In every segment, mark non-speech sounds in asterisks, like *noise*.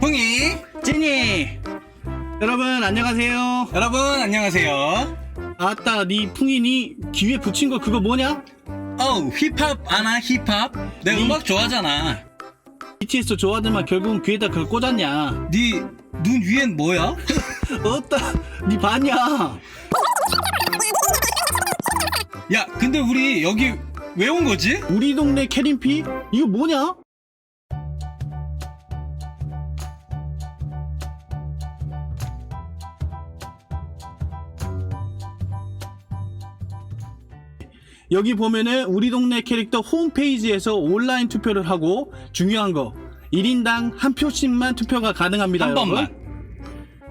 풍이 제니 여러분 안녕하세요 여러분 안녕하세요 아따 니 풍이니 귀에 붙인 거 그거 뭐냐? 어우 힙합 아나 힙합 내 니- 음악 좋아하잖아 BTS 좋아하더만 결국은 귀에다 그걸 꽂았냐 네 눈 위엔 뭐야? *laughs* 어따 니 봤냐 야 근데 우리 여기 왜 온 거지? 우리 동네 캐린피? 이거 뭐냐? 여기 보면은 우리 동네 캐릭터 홈페이지에서 온라인 투표를 하고 중요한 거 1인당 한 표씩만 투표가 가능합니다. 한 여러분. 번만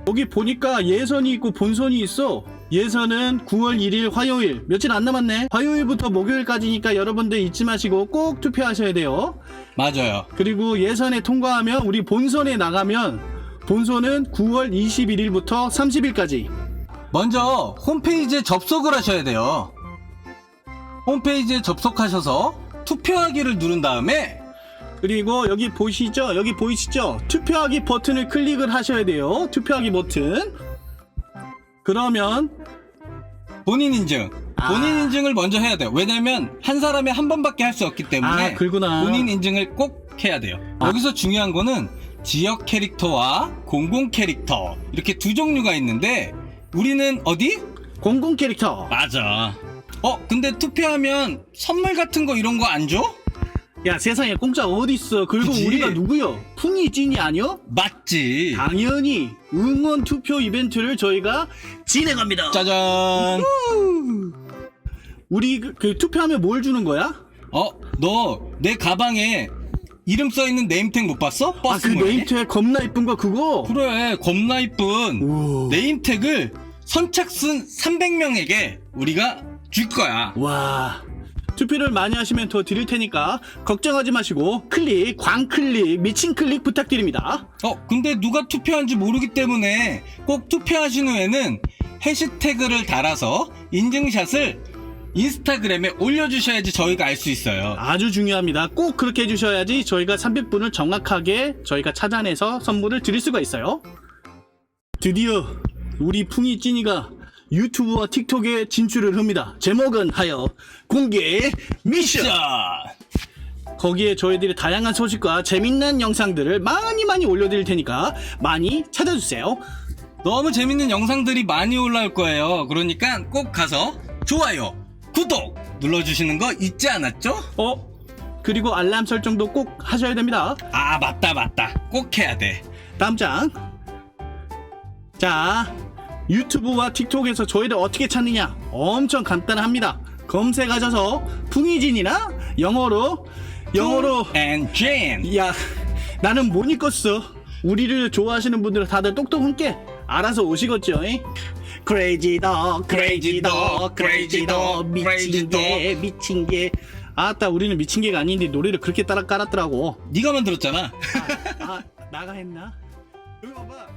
여기 보니까 예선이 있고 본선이 있어. 예선은 9월 1일 화요일. 며칠 안 남았네. 화요일부터 목요일까지니까 여러분들 잊지 마시고 꼭 투표하셔야 돼요. 맞아요 그리고 예선에 통과하면 우리 본선에 나가면 본선은 9월 21일부터 30일까지. 먼저 홈페이지에 접속을 하셔야 돼요 홈페이지에 접속하셔서 투표하기를 누른 다음에 그리고 여기 보이시죠? 여기 보이시죠? 투표하기 버튼을 클릭을 하셔야 돼요. 투표하기 버튼. 그러면 본인 인증 아. 본인 인증을 먼저 해야 돼요 왜냐면 한 사람이 한 번밖에 할 수 없기 때문에 아, 그러구나. 본인 인증을 꼭 해야 돼요 아. 여기서 중요한 거는 지역 캐릭터와 공공 캐릭터 이렇게 두 종류가 있는데 우리는 어디? 공공 캐릭터. 맞아 어 근데 투표하면 선물 같은 거 이런 거 안 줘? 야 세상에 공짜 어디 있어? 그리고 그치? 우리가 누구요? 풍이 찐이 아니요? 맞지 당연히 응원 투표 이벤트를 저희가 진행합니다. 짜잔 우리 그, 그 투표하면 뭘 주는 거야? 어 너 내 가방에 이름 써있는 네임택 못 봤어? 아 버스 그 모양의? 네임택 겁나 이쁜 거 그거. 그래 겁나 이쁜 오. 네임택을 선착순 300명에게 우리가 줄 거야. 와. 투표를 많이 하시면 더 드릴 테니까 걱정하지 마시고 클릭, 광클릭, 미친 클릭 부탁드립니다. 어, 근데 누가 투표한지 모르기 때문에 꼭 투표하신 후에는 해시태그를 달아서 인증샷을 인스타그램에 올려주셔야지 저희가 알 수 있어요. 아주 중요합니다. 꼭 그렇게 해주셔야지 저희가 300분을 정확하게 저희가 찾아내서 선물을 드릴 수가 있어요. 드디어 우리 풍이 찐이가 유튜브와 틱톡에 진출을 합니다. 제목은 하여 공개 미션! 자, 거기에 저희들이 다양한 소식과 재밌는 영상들을 많이 많이 올려드릴 테니까 많이 찾아주세요. 너무 재밌는 영상들이 많이 올라올 거예요. 그러니까 꼭 가서 좋아요, 구독 눌러주시는 거 잊지 않았죠? 어? 그리고 알람 설정도 꼭 하셔야 됩니다. 아, 맞다, 맞다. 꼭 해야 돼. 다음 장. 자, 유튜브와 틱톡에서 저희를 어떻게 찾느냐? 엄청 간단합니다. 검색하셔서 풍이진이나 영어로 영어로 Jane. 야 나는 못 읽었어. 우리를 좋아하시는 분들은 다들 똑똑한 게 알아서 오시겠죠. 크레이지 더 크레이지 더 크레이지 더 미친 게 미친 게 아따 우리는 미친 게가 아닌데 노래를 그렇게 따라 깔았더라고. 네가 만들었잖아. 아 나가 했나? 여기 봐봐